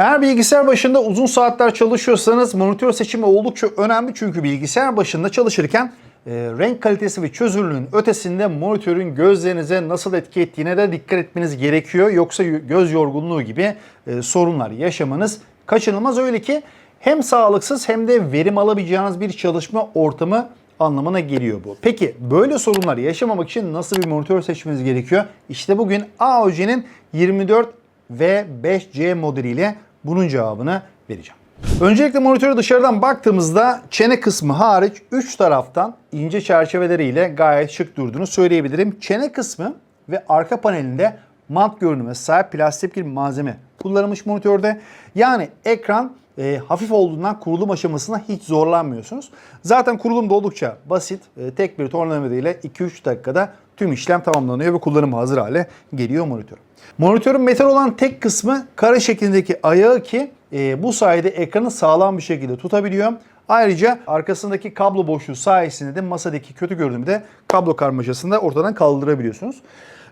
Eğer bilgisayar başında uzun saatler çalışıyorsanız monitör seçimi oldukça önemli çünkü bilgisayar başında çalışırken e, renk kalitesi ve çözünürlüğün ötesinde monitörün gözlerinize nasıl etki ettiğine de dikkat etmeniz gerekiyor. Yoksa göz yorgunluğu gibi e, sorunlar yaşamanız kaçınılmaz. Öyle ki hem sağlıksız hem de verim alabileceğiniz bir çalışma ortamı anlamına geliyor bu. Peki böyle sorunlar yaşamamak için nasıl bir monitör seçmeniz gerekiyor? İşte bugün AOG'nin 24 ve 5C modeliyle bunun cevabını vereceğim. Öncelikle monitöre dışarıdan baktığımızda çene kısmı hariç 3 taraftan ince çerçeveleriyle gayet şık durduğunu söyleyebilirim. Çene kısmı ve arka panelinde mat görünüme sahip plastik bir malzeme kullanılmış monitörde. Yani ekran e, hafif olduğundan kurulum aşamasına hiç zorlanmıyorsunuz. Zaten kurulum da oldukça basit. E, tek bir tornavida ile 2-3 dakikada tüm işlem tamamlanıyor ve kullanıma hazır hale geliyor monitör. Monitörün metal olan tek kısmı kare şeklindeki ayağı ki e, bu sayede ekranı sağlam bir şekilde tutabiliyor. Ayrıca arkasındaki kablo boşluğu sayesinde de masadaki kötü görünümü de kablo karmaşasını da ortadan kaldırabiliyorsunuz.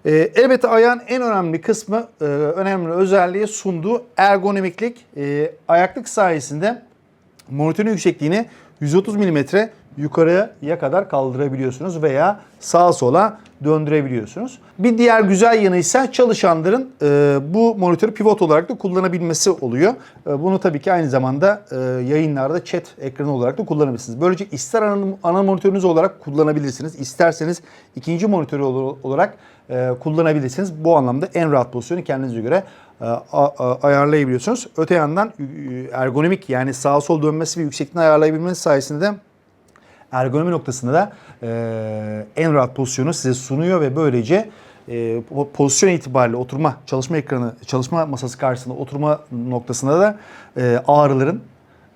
E, elbette ayağın en önemli kısmı, e, önemli özelliği sunduğu ergonomiklik. E, ayaklık sayesinde monitörün yüksekliğini 130 mm yukarıya kadar kaldırabiliyorsunuz veya sağa sola döndürebiliyorsunuz. Bir diğer güzel yanı ise çalışanların e, bu monitörü pivot olarak da kullanabilmesi oluyor. E, bunu tabii ki aynı zamanda e, yayınlarda chat ekranı olarak da kullanabilirsiniz. Böylece ister ana, ana monitörünüz olarak kullanabilirsiniz, isterseniz ikinci monitör ol- olarak e, kullanabilirsiniz. Bu anlamda en rahat pozisyonu kendinize göre e, ayarlayabiliyorsunuz. Öte yandan e, ergonomik yani sağa sol dönmesi ve yüksekliğini ayarlayabilmeniz sayesinde de ergonomi noktasında da e, en rahat pozisyonu size sunuyor ve böylece e, po- pozisyon itibariyle oturma çalışma ekranı çalışma masası karşısında oturma noktasında da e, ağrıların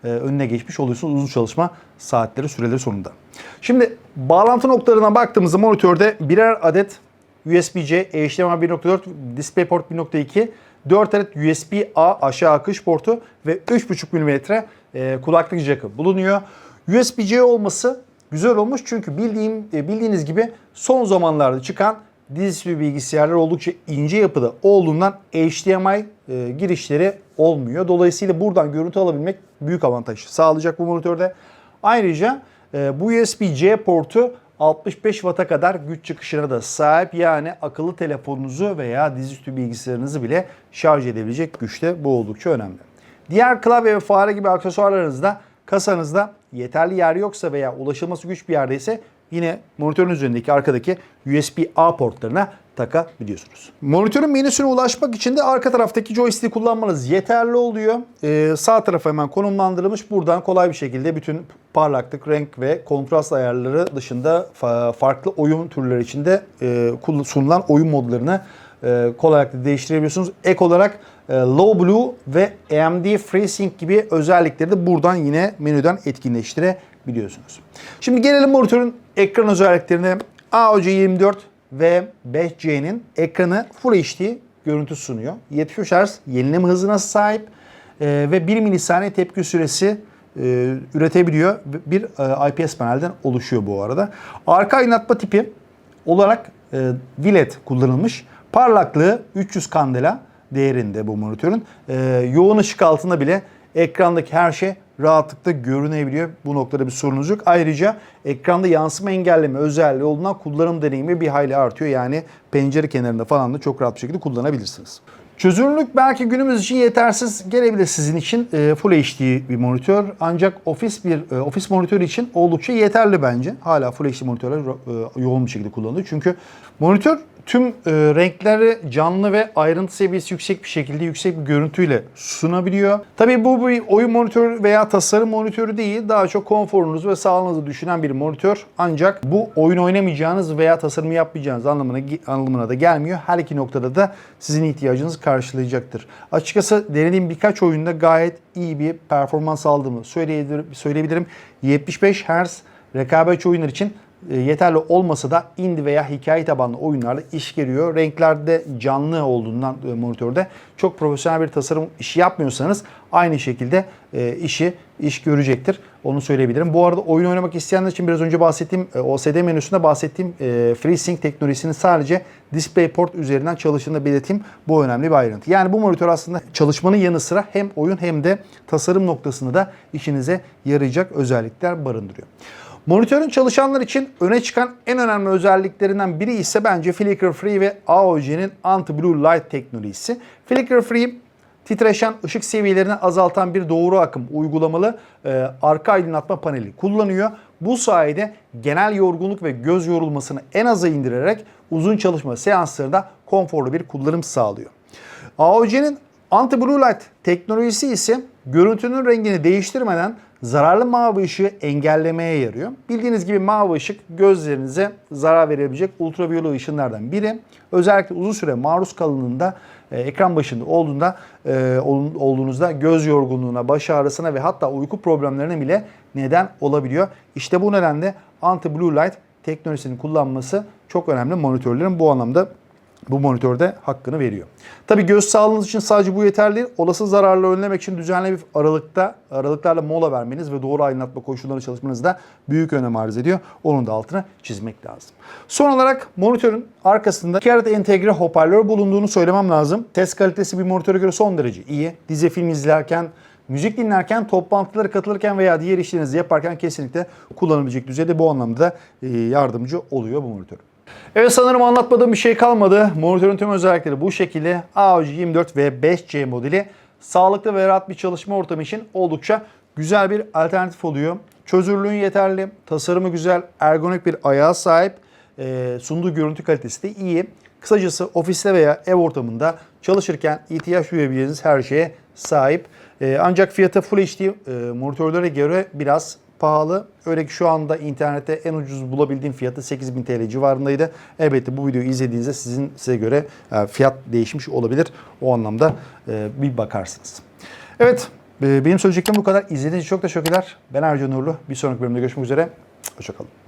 e, önüne geçmiş oluyorsunuz uzun çalışma saatleri süreleri sonunda. Şimdi bağlantı noktalarına baktığımızda monitörde birer adet USB-C, HDMI 1.4, DisplayPort 1.2, 4 adet USB-A aşağı akış portu ve 3.5 mm e, kulaklık jackı bulunuyor. USB-C olması güzel olmuş çünkü bildiğim e, bildiğiniz gibi son zamanlarda çıkan dizüstü bilgisayarlar oldukça ince yapıda olduğundan HDMI e, girişleri olmuyor. Dolayısıyla buradan görüntü alabilmek büyük avantaj sağlayacak bu monitörde. Ayrıca e, bu USB-C portu 65 Watt'a kadar güç çıkışına da sahip. Yani akıllı telefonunuzu veya dizüstü bilgisayarınızı bile şarj edebilecek güçte. Bu oldukça önemli. Diğer klavye ve fare gibi aksesuarlarınızda kasanızda yeterli yer yoksa veya ulaşılması güç bir yerdeyse yine monitörün üzerindeki arkadaki USB-A portlarına takabiliyorsunuz. Monitörün menüsüne ulaşmak için de arka taraftaki joystick'i kullanmanız yeterli oluyor. Ee, sağ tarafa hemen konumlandırılmış. Buradan kolay bir şekilde bütün parlaklık, renk ve kontrast ayarları dışında fa- farklı oyun türleri içinde e, sunulan oyun modlarını kolaylıkla değiştirebiliyorsunuz. Ek olarak e, Low Blue ve AMD FreeSync gibi özellikleri de buradan yine menüden etkinleştirebiliyorsunuz. Şimdi gelelim monitörün ekran özelliklerine. AOC 24 ve 5C'nin ekranı Full HD görüntü sunuyor. 73 Hz yenileme hızına sahip e, ve 1 milisaniye tepki süresi e, üretebiliyor. Bir e, IPS panelden oluşuyor bu arada. Arka aydınlatma tipi olarak e, VLED kullanılmış. Parlaklığı 300 kandela değerinde bu monitörün. E, yoğun ışık altında bile ekrandaki her şey rahatlıkla görünebiliyor. Bu noktada bir sorunuz yok. Ayrıca ekranda yansıma engelleme özelliği olduğundan kullanım deneyimi bir hayli artıyor. Yani pencere kenarında falan da çok rahat bir şekilde kullanabilirsiniz. Çözünürlük belki günümüz için yetersiz gelebilir sizin için e, Full HD bir monitör. Ancak ofis bir e, ofis monitörü için oldukça yeterli bence. Hala Full HD monitörler e, yoğun bir şekilde kullanılıyor. Çünkü monitör tüm e, renkleri canlı ve ayrıntı seviyesi yüksek bir şekilde yüksek bir görüntüyle sunabiliyor. Tabii bu bir oyun monitörü veya tasarım monitörü değil. Daha çok konforunuzu ve sağlığınızı düşünen bir monitör. Ancak bu oyun oynamayacağınız veya tasarım yapmayacağınız anlamına, anlamına da gelmiyor. Her iki noktada da sizin ihtiyacınızı karşılayacaktır. Açıkçası denediğim birkaç oyunda gayet iyi bir performans aldığımı söyleyebilirim. söyleyebilirim. 75 Hz rekabetçi oyunlar için yeterli olmasa da indie veya hikaye tabanlı oyunlarda iş görüyor. Renklerde canlı olduğundan e, monitörde çok profesyonel bir tasarım işi yapmıyorsanız aynı şekilde e, işi iş görecektir. Onu söyleyebilirim. Bu arada oyun oynamak isteyenler için biraz önce bahsettiğim e, OSD menüsünde bahsettiğim e, FreeSync teknolojisinin sadece DisplayPort üzerinden çalıştığını belirteyim. Bu önemli bir ayrıntı. Yani bu monitör aslında çalışmanın yanı sıra hem oyun hem de tasarım noktasında da işinize yarayacak özellikler barındırıyor. Monitörün çalışanlar için öne çıkan en önemli özelliklerinden biri ise bence Flicker Free ve AOG'nin Anti-Blue Light teknolojisi. Flicker Free titreşen ışık seviyelerini azaltan bir doğru akım uygulamalı e, arka aydınlatma paneli kullanıyor. Bu sayede genel yorgunluk ve göz yorulmasını en aza indirerek uzun çalışma seanslarında konforlu bir kullanım sağlıyor. AOC'nin Anti-Blue Light teknolojisi ise görüntünün rengini değiştirmeden zararlı mavi ışığı engellemeye yarıyor. Bildiğiniz gibi mavi ışık gözlerinize zarar verebilecek ultraviyole ışınlardan biri. Özellikle uzun süre maruz kalındığında e, ekran başında olduğunda e, ol- olduğunuzda göz yorgunluğuna, baş ağrısına ve hatta uyku problemlerine bile neden olabiliyor. İşte bu nedenle anti-blue light teknolojisini kullanması çok önemli monitörlerin bu anlamda bu monitörde hakkını veriyor. Tabii göz sağlığınız için sadece bu yeterli. Olası zararları önlemek için düzenli bir aralıkta aralıklarla mola vermeniz ve doğru aydınlatma koşullarında çalışmanız da büyük önem arz ediyor. Onun da altına çizmek lazım. Son olarak monitörün arkasında iki adet entegre hoparlör bulunduğunu söylemem lazım. Ses kalitesi bir monitöre göre son derece iyi. Dizi film izlerken Müzik dinlerken, toplantılara katılırken veya diğer işlerinizi yaparken kesinlikle kullanabilecek düzeyde bu anlamda da e, yardımcı oluyor bu monitör. Evet sanırım anlatmadığım bir şey kalmadı. Monitörün tüm özellikleri bu şekilde. AOG 24 ve 5C modeli sağlıklı ve rahat bir çalışma ortamı için oldukça güzel bir alternatif oluyor. Çözünürlüğün yeterli, tasarımı güzel, ergonomik bir ayağa sahip, e, sunduğu görüntü kalitesi de iyi. Kısacası ofiste veya ev ortamında çalışırken ihtiyaç duyabileceğiniz her şeye sahip. E, ancak fiyatı Full HD e, monitörlere göre biraz pahalı. Öyle ki şu anda internette en ucuz bulabildiğim fiyatı 8000 TL civarındaydı. Elbette bu videoyu izlediğinizde sizin size göre e, fiyat değişmiş olabilir. O anlamda e, bir bakarsınız. Evet, e, benim söyleyeceklerim bu kadar. İzlediğiniz için çok teşekkürler. Ben Ercan Nurlu. Bir sonraki bölümde görüşmek üzere. Hoşçakalın.